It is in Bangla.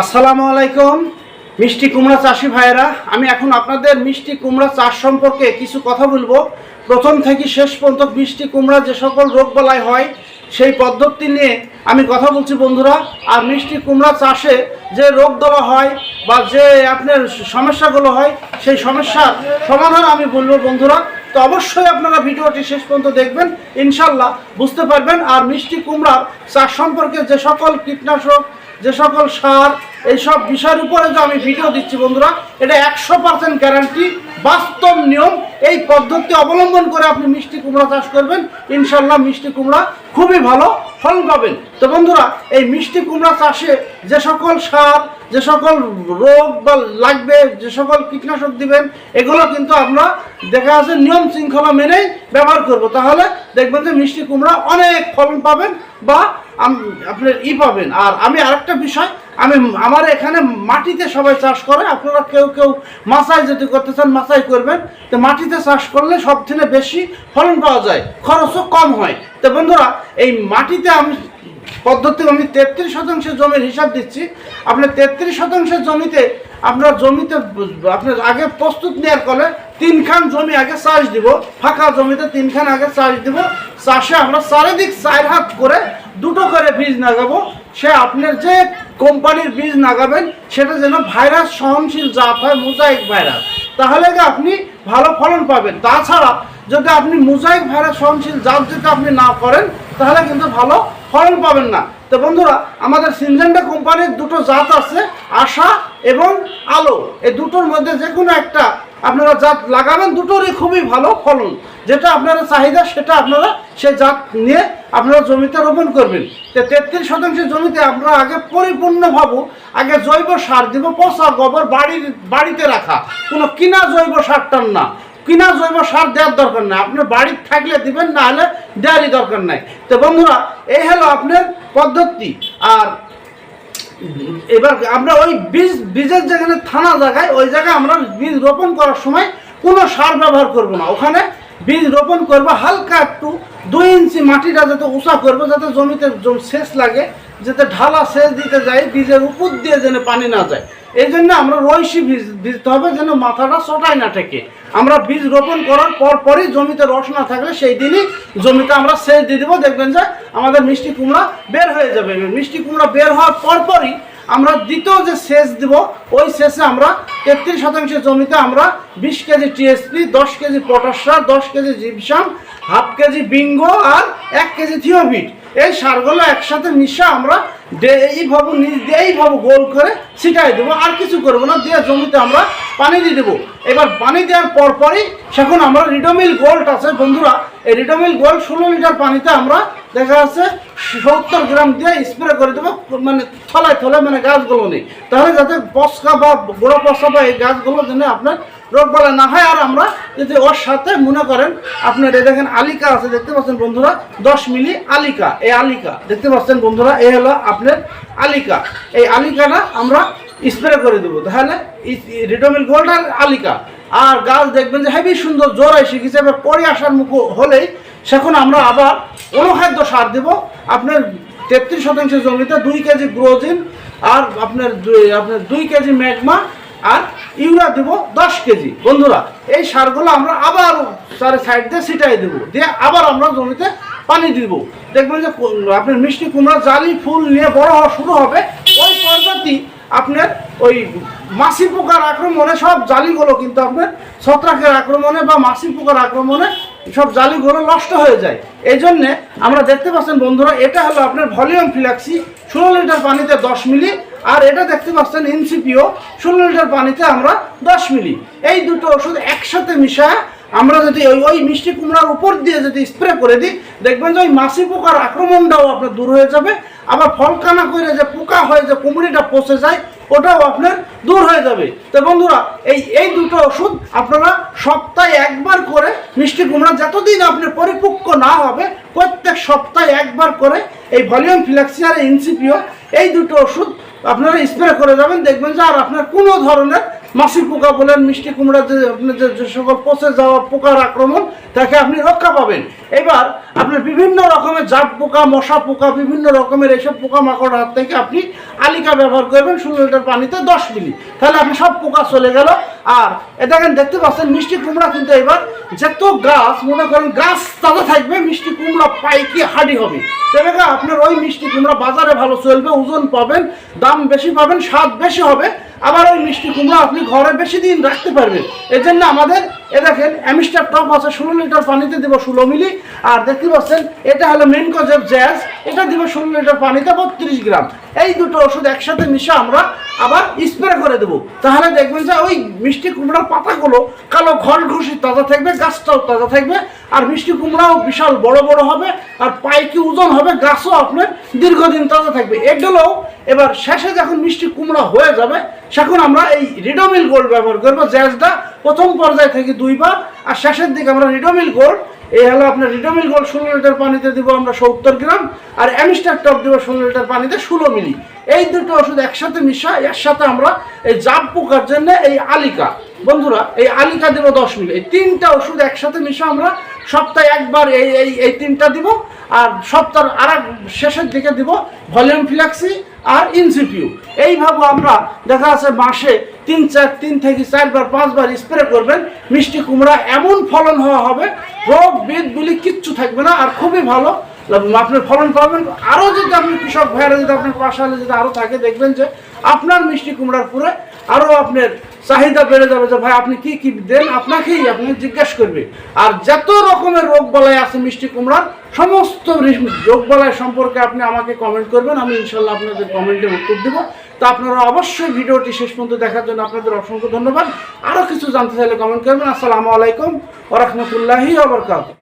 আসসালামু আলাইকুম, মিষ্টি কুমড়া চাষি ভাইয়েরা। আমি এখন আপনাদের মিষ্টি কুমড়া চাষ সম্পর্কে কিছু কথা বলব। প্রথম থেকে শেষ পর্যন্ত মিষ্টি কুমড়া যে সকল রোগ রোগবালাই হয়, সেই পদ্ধতি নিয়ে আমি কথা বলছি বন্ধুরা। আর মিষ্টি কুমড়া চাষে যে রোগ দলা হয় বা যে আপনার সমস্যাগুলো হয়, সেই সমস্যার সমাধান আমি বলব বন্ধুরা। তো অবশ্যই আপনারা ভিডিওটি শেষ পর্যন্ত দেখবেন, ইনশাল্লাহ বুঝতে পারবেন। আর মিষ্টি কুমড়ার চাষ সম্পর্কে যে সকল কীটনাশক, যে সকল সার এইসব বিষয়ের উপরে যে আমি ভিডিও দিচ্ছি বন্ধুরা, এটা একশো পার্সেন্ট গ্যারান্টি বাস্তব নিয়ম। এই পদ্ধতি অবলম্বন করে আপনি মিষ্টি কুমড়া চাষ করবেন। ইনশাল্লাহ মিষ্টি কুমড়া খুবই ভালো। ফল পাবেন। তো বন্ধুরা, এই মিষ্টি কুমড়া চাষে যে সকল সার, যে সকল রোগ বা লাগবে, যে সকল কীটনাশক দিবেন, এগুলো কিন্তু আমরা দেখা আছে নিয়ম শৃঙ্খলা মেনেই ব্যবহার করব। তাহলে দেখবেন যে মিষ্টি কুমড়া অনেক ফলন পাবেন বা আপনার ই পাবেন। আর আমি আরেকটা বিষয় আমি আমার এখানে মাটিতে সবাই চাষ করে, আপনারা কেউ কেউ মাছাই যদি করতে চান, মাছাই করবেন। তো মাটিতে চাষ করলে সব থেকে বেশি ফলন পাওয়া যায়, খরচও কম হয়। তো বন্ধুরা, এই মাটিতে আমি পদ্ধতি, আমি তেত্রিশ শতাংশ জমির হিসাব দিচ্ছি। আপনার তেত্রিশ শতাংশের জমিতে আপনার জমিতে আপনার আগে প্রস্তুত নেওয়ার ফলে তিনখান জমি আগে চাষ দিব, ফাঁকা জমিতে তিনখান আগে চাষ দিব। চাষে আমরা চারিদিক চার হাত করে দুটো করে বীজ লাগাবো। সে আপনার যে কোম্পানির বীজ লাগাবেন সেটা যেন ভাইরাস সহনশীল জাত হয়, মোজাইক ভাইরাস। তাহলে আপনি ভালো ফলন পাবেন। তাছাড়া যদি আপনি মোজাইক ভাইরাস সহনশীল জাত যদি আপনি না করেন, তাহলে কিন্তু ভালো ফলন পাবেন না। তো বন্ধুরা, আমাদের সিনজেন্ডা কোম্পানির দুটো জাত আছে, আশা এবং আলো। এই দুটোর মধ্যে যে কোনো একটা আপনারা জাত লাগাবেন, দুটোরই খুবই ভালো ফলন। যেটা আপনারা চাহিদা, সেটা আপনারা সেই জাত নিয়ে আপনারা জমিতে রোপণ করবেন। তো তেত্রিশ শতাংশ জমিতে আমরা আগে পরিপূর্ণ ভাবো, আগে জৈব সার দিব, পচা গোবর বাড়ির, বাড়িতে রাখা। কোনো কিনা জৈব সারটার না। কিনা জৈব সার দেওয়ার দরকার নাই। আপনার বাড়ির থাকলে দিবেন, না হলে দেওয়ারই দরকার নাই। তো বন্ধুরা এই হলো আপনার পদ্ধতি। আর এবার আমরা ওই বীজ, বীজের যেখানে থানা জায়গায়, ওই জায়গায় আমরা বীজ রোপণ করার সময় কোনো সার ব্যবহার করব না। ওখানে বীজ রোপণ করব হালকা একটু, দুই ইঞ্চি মাটিটা যাতে উঁচা করব, যাতে জমিতে জম- সেচ লাগে, যাতে ঢালা সেচ দিতে যায় বীজের উপর দিয়ে যেন পানি না যায়। এই জন্য আমরা রইসি বীজ দিতে হবে যেন মাথাটা চটাই না ঠেকে। আমরা বীজ রোপণ করার পর পরই জমিতে রস না থাকলে সেই দিনই জমিতে আমরা সেচ দিয়ে দেবো। দেখবেন যে আমাদের মিষ্টি কুমড়া বের হয়ে যাবে। মিষ্টি কুমড়া বের হওয়ার পর পরই আমরা দ্বিতীয় যে সেচ দিব, ওই সেচে আমরা তেত্রিশ শতাংশ জমিতে আমরা বিশ কেজি টিএসপি, দশ কেজি পটাশ সার, দশ KG gypsum, half KG Bingo আর এক কেজি থিওভিট এই সারগুলো একসাথে মিশা আমরা এইভাবে নিজ দিয়ে এইভাবে গোল করে ছিটাই দেবো। আর কিছু করব না, দিয়ে জমিতে আমরা পানি দিয়ে দেবো। এবার পানি দেওয়ার পর পরই সেখন আমরা রিডোমিল গোল্ড আছে। বন্ধুরা, এই রিডোমিল গোল্ড ষোলো লিটার পানিতে আমরা দেখা যাচ্ছে সত্তর গ্রাম দিয়ে স্প্রে করে দেবো মানে থলায় থলায় মানে গাছগুলো নেই। তাহলে যাতে পচকা বা গোড়া পচকা বা এই গাছগুলো যেন আপনার রোগ বলা না হয়। আর আমরা যদি ওর সাথে মনে করেন, আপনার এই দেখেন আলিকা আছে, দেখতে পাচ্ছেন বন্ধুরা, দশ মিলি আলিকা, এই আলিকা, দেখতে পাচ্ছেন বন্ধুরা, এই হলো আপনার আলিকা। এই আলিকাটা আমরা স্প্রে করে দেবো। তাহলে রিডোমিল গোল্ড আর আলিকা। আর গাছ দেখবেন যে হেবি সুন্দর জোর এসে গেছে, এবার পরে আসার মুখ হলেই, সেখন আমরা আবার অনুখাদ্য সার দেব। আপনার তেত্রিশ শতাংশ জমিতে দুই কেজি গ্রোজিন আর আপনার আপনার দুই কেজি ম্যাগমা আর ইউরিয়া দেব দশ কেজি। বন্ধুরা, এই সারগুলো আমরা আবার চারি সাইড দিয়ে ছিটাই দেবো। দিয়ে আবার আমরা জমিতে পানি দিব। দেখবেন যে আপনার মিষ্টি কুমড়া জালি ফুল নিয়ে বড় হওয়া শুরু হবে। ওই পর্বতই আপনার ওই মাছি পোকার আক্রমণে সব জালিগুলো কিন্তু আপনার ছত্রাকের আক্রমণে বা মাছি পোকার আক্রমণে সব জালি জালিগুলো নষ্ট হয়ে যায়। এই জন্যে আমরা দেখতে পাচ্ছেন বন্ধুরা, এটা হলো আপনার ভলিউম ফিলাক্সি, ষোলো লিটার পানিতে দশ মিলি, আর এটা দেখতে পাচ্ছেন এনসিপিও, ষোলো লিটার পানিতে আমরা দশ মিলি। এই দুটো ওষুধ একসাথে মিশায় আমরা যদি ওই ওই মিষ্টি কুমড়ার উপর দিয়ে যদি স্প্রে করে দিই, দেখবেন যে ওই মাছি পোকার আক্রমণটাও আপনার দূর হয়ে যাবে। আবার ফলকানা করে যে পোকা হয় যে কুমড়িটা পচে যায় ওটাও আপনার দূর হয়ে যাবে। তো বন্ধুরা, এই এই দুটো ওষুধ আপনারা সপ্তাহে একবার করে মিষ্টি কুমড়া যতদিন আপনি পরিপক্ক না হবে, প্রত্যেক সপ্তাহে একবার করে এই ভলিউম ফ্লেক্সিয়ার ইনসিপিও এই দুটো ওষুধ আপনারা স্প্রে করে যাবেন, দেখবেন যে আর আপনার কোনো ধরনের মাছি পোকা বলেন, মিষ্টি কুমড়া যে আপনার যে সকল পচে যাওয়া পোকার আক্রমণ, তাকে আপনি রক্ষা পাবেন। এবার আপনার বিভিন্ন রকমের জাপ পোকা, মশা পোকা, বিভিন্ন রকমের এইসব পোকা মাকড় হাত থেকে আপনি আলিকা ব্যবহার করবেন ষোলো লিটার পানিতে দশ মিলি তাহলে আপনি সব পোকা চলে গেল। আর দেখেন, দেখতে পাচ্ছেন, মিষ্টি কুমড়া কিন্তু এবার যত গাছ, মনে করেন গাছ তাজা থাকবে, মিষ্টি কুমড়া পাইকি হাডি হবে। তবে আপনার ওই মিষ্টি কুমড়া বাজারে ভালো চলবে, ওজন পাবেন, দাম বেশি পাবেন, স্বাদ বেশি হবে। আবার ওই মিষ্টি কুমড়ো আপনি ঘরে বেশি দিন রাখতে পারবেন। এর জন্য আমাদের, এ দেখেন, অ্যামিস্টার টপ আছে, ষোলো লিটার পানিতে দেবো ষোলো মিলি। আর দেখতে পাচ্ছেন, এটা হলো মেন কজেব জ্যাজ এটা দিব ষোলো লিটার পানিতে বত্রিশ গ্রাম। এই দুটো ওষুধ একসাথে মিশে আমরা আবার স্প্রে করে দেবো। তাহলে দেখবেন যে ওই মিষ্টি কুমড়ার পাতাগুলো কালো ঘন ঘুষি তাজা থাকবে, গাছটাও তাজা থাকবে। আর মিষ্টি কুমড়াও বিশাল বড় বড় হবে, আর পাইকি ওজন হবে, গাছও আপনার দীর্ঘদিন তাজা থাকবে। এগুলোও এবার শেষে যখন মিষ্টি কুমড়া হয়ে যাবে, সেখন আমরা এই রিডোমিল গোল্ড ব্যবহার করব জ্যাজটা প্রথম পর্যায়ে থেকে দুইবার, আর শেষের দিকে আমরা রিডোমিল গোল্ড এই হলো আপনার রিডোমিল গোল্ড ষোলো লিটার পানিতে দিব আমরা সত্তর গ্রাম, আর অ্যামিস্টার টপ দিব ষোলো লিটার পানিতে ষোলো মিলি। এই দুটো ওষুধ একসাথে মিশা এর সাথে আমরা এই জাপ পোকার জন্য এই আলিকা, বন্ধুরা, এই আলিকা দেবো দশ মিলি। এই তিনটা ওষুধ একসাথে মিশা আমরা সপ্তাহে একবার এই এই তিনটা দিব, আর সপ্তাহ আর শেষের দিকে দিব ভলিউম ফ্ল্যাক্সি আর ইনসিপিউ এইভাবে আমরা, দেখা আছে মাসে তিন চার, তিন থেকে চারবার, পাঁচবার স্প্রে করবেন, মিষ্টি কুমড়া এমন ফলন হওয়া হবে, রোগ, বেদ বলি কিচ্ছু থাকবে না, আর খুবই ভালো। আপনার ফলন পাবেন। আরও যদি আপনি কৃষক ভাইয়েরা যদি আপনার পাশালে যদি আরও থাকে, দেখবেন যে আপনার মিষ্টি কুমড়ার পরে আরও আপনার চাহিদা বেড়ে যাবে যে ভাই, আপনি কি কি দেন? আপনাকেই আপনি জিজ্ঞেস করবে। আর যত রকমের রোগ বালাই আছে মিষ্টি কুমড়ার, সমস্ত রোগ বালাই সম্পর্কে আপনি আমাকে কমেন্ট করবেন, আমি ইনশাল্লাহ আপনাদের কমেন্টের উত্তর দেবো। তা আপনারা অবশ্যই ভিডিওটি শেষ পর্যন্ত দেখার জন্য আপনাদের অসংখ্য ধন্যবাদ। আরও কিছু জানতে চাইলে কমেন্ট করবেন। আসসালামু আলাইকুম ওরহমতুল্লাহি আবরকাত